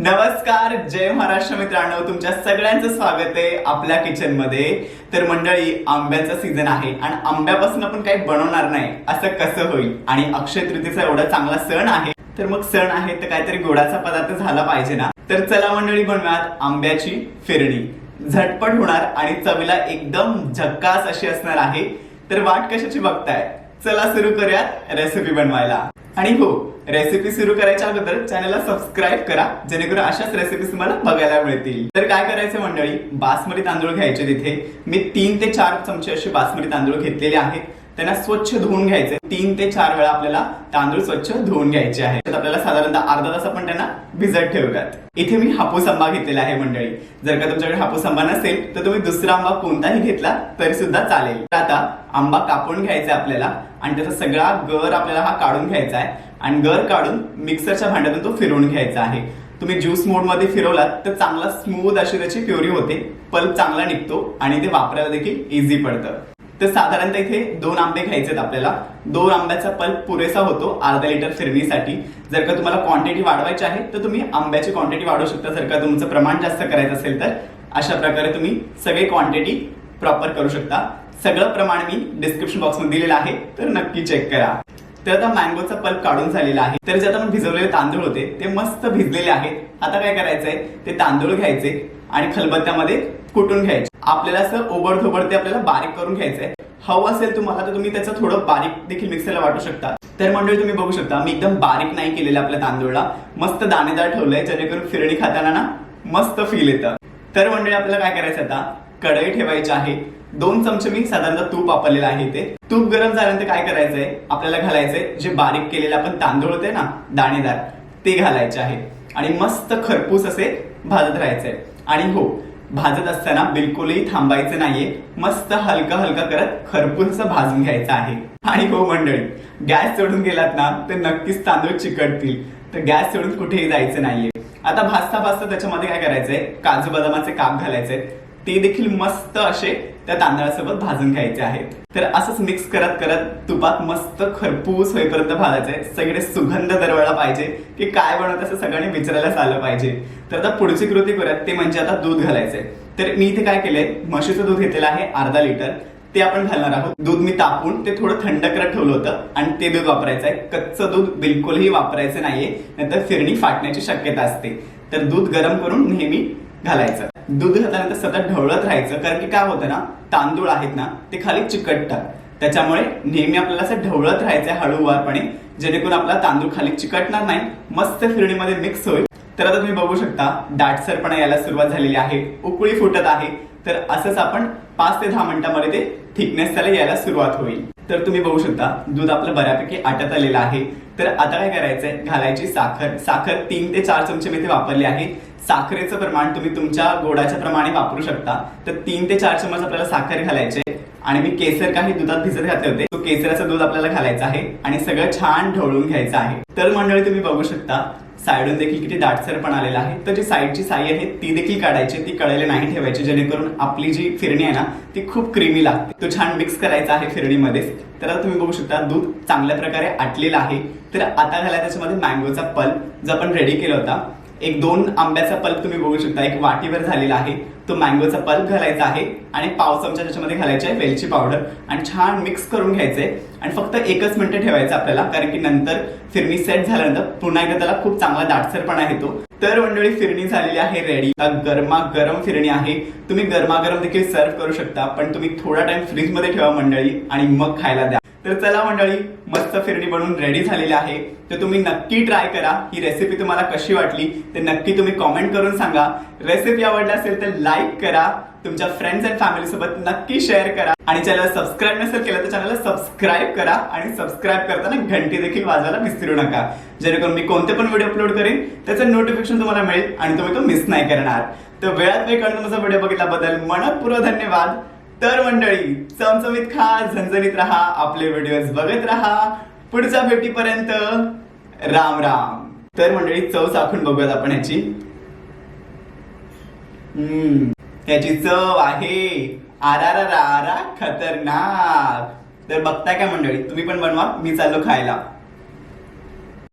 नमस्कार जय महाराष्ट्र मित्रांनो. तुमच्या सगळ्यांचं स्वागत आहे आपल्या किचनमध्ये तर मंडळी आंब्याचा सीझन आहे आणि आंब्यापासून आपण काही बनवणार नाही असं कसं होईल? आणि अक्षय तृतीचा एवढा चांगला सण आहे तर मग सण आहे तर काहीतरी गोडाचा पदार्थ झाला पाहिजे ना? तर चला मंडळी बनवूयात आंब्याची फिरणी. झटपट होणार आणि चवीला एकदम झक्कास अशी असणार आहे. तर वाट कशाची बघताय? चला सुरू करूयात रेसिपी बनवायला. आणि हो रेसिपी सुरू करायच्या अगोदर चॅनलला सबस्क्राईब करा जेणेकरून अशाच रेसिपी तुम्हाला बघायला मिळतील. तर काय करायचं मंडळी? बासमती तांदूळ घ्यायचे तिथे. मी तीन ते चार चमचे असे बासमती तांदूळ घेतलेले आहेत. त्यांना स्वच्छ धुवून घ्यायचे. तीन ते चार वेळा आपल्याला तांदूळ स्वच्छ धुवून घ्यायचे आहे. तर आपल्याला साधारणतः अर्धा तास आपण त्यांना भिजत ठेवूयात. इथे मी हापूस आंबा घेतलेला आहे मंडळी. जर का तुमच्याकडे हापूस आंबा नसेल तर तुम्ही दुसरा आंबा कोणताही घेतला तरी सुद्धा चालेल. तर आता आंबा कापून घ्यायचा आपल्याला आणि त्याचा सगळा गर आपल्याला हा काढून घ्यायचा आहे आणि गर काढून मिक्सरच्या भांड्यातून तो फिरवून घ्यायचा आहे. तुम्ही ज्यूस मोडमध्ये फिरवलात तर चांगला स्मूथ अशी त्याची प्युरी होते. पल्प चांगला निघतो आणि ते वापरायला देखील इझी पडतं. तर साधारणतः इथे दोन आंबे घ्यायचे आहेत आपल्याला. दोन आंब्याचा पल्प पुरेसा होतो अर्धा लिटर फिरणीसाठी. जर का तुम्हाला क्वांटिटी वाढवायची आहे तर तुम्ही आंब्याची क्वांटिटी वाढवू शकता. जर का तुमचं प्रमाण जास्त करायचं असेल तर अशा प्रकारे तुम्ही सगळे क्वांटिटी प्रॉपर करू शकता. सगळं प्रमाण मी डिस्क्रिप्शन बॉक्समध्ये दिलेलं आहे तर नक्की चेक करा. तर आता मँगोचा पल्प काढून झालेला आहे. तर जे आता भिजवलेले तांदूळ होते ते मस्त भिजलेले आहेत. आता काय करायचंय? ते तांदूळ घ्यायचे आणि खलबत्त्यामध्ये कुटून घ्यायचे. आपल्याला असं ओबडधोबड ते आपल्याला बारीक करून घ्यायचंय. हवं असेल तुम्हाला तर तुम्ही त्याचं थोडं बारीक देखील मिक्सरला वाटू शकता. तर मंडळी तुम्ही बघू शकता मी एकदम बारीक नाही केलेलं आपल्या तांदूळला. मस्त दाणेदार ठेवलंय जेणेकरून फिरणी खाताना ना मस्त फील येतं. तर मंडळी आपल्याला काय करायचं आता? कढई ठेवायची आहे. दोन चमचे मी साधारणतः तूप वापरलेलं आहे ते तूप गरम झाल्यानंतर काय करायचंय? आपल्याला घालायचंय जे बारीक केलेले आपण तांदूळ होते ना दाणेदार ते घालायचे आहे. आणि मस्त खरपूस असे भाजत राहायचंय. आणि हो भाजत असताना बिलकुलही थांबायचं नाहीये. मस्त हलका हलका करत खरपूस असं भाजून घ्यायचं आहे. आणि हो मंडळी गॅस चढून गेलात ना तर नक्कीच तांदूळ चिकटतील. तर गॅस चढून कुठेही जायचं नाहीये. आता भाजता भाजता त्याच्यामध्ये काय करायचंय? काजू बदामाचे काप घालायचे ते देखील मस्त असे त्या तांदळासोबत भाजून घ्यायचे आहेत. तर असंच मिक्स करत करत तुपात मस्त खरपूस होईपर्यंत भाजायचे. सगळे सुगंध दरवळला पाहिजे की काय बनवत असं सगळ्यांनी विचारायलाच आलं पाहिजे. तर आता पुढची कृती करूयात ते म्हणजे आता दूध घालायचंय तर मी इथे काय केलंय म्हशीचं दूध घेतलेलं आहे अर्धा लिटर. ते आपण घालणार आहोत. दूध मी तापून ते थोडं थंड करत ठेवलं होतं आणि ते दूध वापरायचं आहे. कच्चं दूध बिलकुलही वापरायचं नाहीये नाहीतर फिरणी फाटण्याची शक्यता असते. तर दूध गरम करून नेहमी घालायचं. दूध घातल्यानंतर सतत ढवळत राहायचं. कारण की काय होतं ना तांदूळ आहेत ना ते खाली चिकटतात. त्याच्यामुळे नेहमी आपल्याला असं ढवळत राहायचं हळूवारपणे जेणेकरून आपला तांदूळ खाली चिकटणार नाही मस्त फिरणीमध्ये मिक्स होईल. तर आता तुम्ही बघू शकता दाटसरपणा यायला सुरुवात झालेली आहे उकळी फुटत आहे. तर असंच आपण पाच ते दहा मिनिटांमध्ये ते थिकनेस त्याला यायला सुरुवात होईल. तर तुम्ही बघू शकता दूध आपलं बऱ्यापैकी आटत आलेलं आहे. तर आता काय करायचंय? घालायची साखर. साखर तीन ते चार चमचे मी ते वापरले आहे. साखरेचं प्रमाण तुम्ही तुमच्या गोडाच्या प्रमाणे वापरू शकता. तर तीन ते चार चमच आपल्याला साखर घालायचे आणि मी केसर काही दुधात भिजत घातले होते. तो केसराचं दूध आपल्याला घालायचं आहे. आणि सगळं छान ढवळून घ्यायचं आहे. तर मंडळी तुम्ही बघू शकता साईडून देखील किती दाटसर पण आलेला आहे. तर जी साईडची साई आहे ती देखील काढायची ती कळायला नाही ठेवायची. जेणेकरून आपली जी फिरणी आहे ना ती खूप क्रीमी लागते. तो छान मिक्स करायचा आहे फिरणीमध्येच. तर आता तुम्ही बघू शकता दूध चांगल्या प्रकारे आटलेलं आहे. तर आता झाला त्याच्यामध्ये मँगोचा पल्प जो आपण रेडी केला होता. एक दोन आंब्याचा पल्प तुम्ही बघू शकता एक वाटीवर झालेला आहे. तो मँगोचा पल्प घालायचा आहे आणि पाव चमचा त्याच्यामध्ये घालायची आहे वेलची पावडर आणि छान मिक्स करून घ्यायचंय. आणि फक्त एकच मिनटं ठेवायचं आपल्याला कारण की नंतर फिरणी सेट झाल्यानंतर पुन्हा एकदा त्याला खूप चांगला दाटसरपणा येतो. तर मंडळी फिरणी झालेली आहे रेडी गरमा गरम फिरणी आहे. तुम्ही गरमागरम देखील सर्व करू शकता पण तुम्ही थोडा टाइम फ्रीजमध्ये ठेवा मंडळी आणि मग खायला द्या. तर चला मंडळी मस्त फिरणी बनवून रेडी झालेली आहे. तर तुम्ही नक्की ट्राय करा. ही रेसिपी तुम्हाला कशी वाटली ते नक्की तुम्ही कॉमेंट करून सांगा. रेसिपी आवडली असेल तर लाईक करा. तुमच्या फ्रेंड्स अँड फॅमिली सोबत नक्की शेअर करा. आणि चॅनलला सबस्क्राईब नसेल केलं तर चॅनलला सबस्क्राईब करा. आणि सबस्क्राईब करताना घंटी देखील वाजायला विसरू नका. जेणेकरून मी कोणते पण व्हिडिओ अपलोड करेन त्याचं नोटिफिकेशन तुम्हाला मिळेल आणि तुम्ही तो मिस नाही करणार. तर वेळात वेळ काढून तुमचा व्हिडिओ बघितल्याबद्दल मनपूर्वक धन्यवाद. तर मंडळी चमचमीत खा झणझणीत राहा आपले व्हिडिओज बघत राहा. पुढच्या भेटीपर्यंत राम राम. तर मंडळी चव चाखून बघूयात आपण ह्याची हम्म त्याची चव आहे. आरा खतरनाक. तर बघताय काय मंडळी तुम्ही पण बनवा मी चाललो खायला.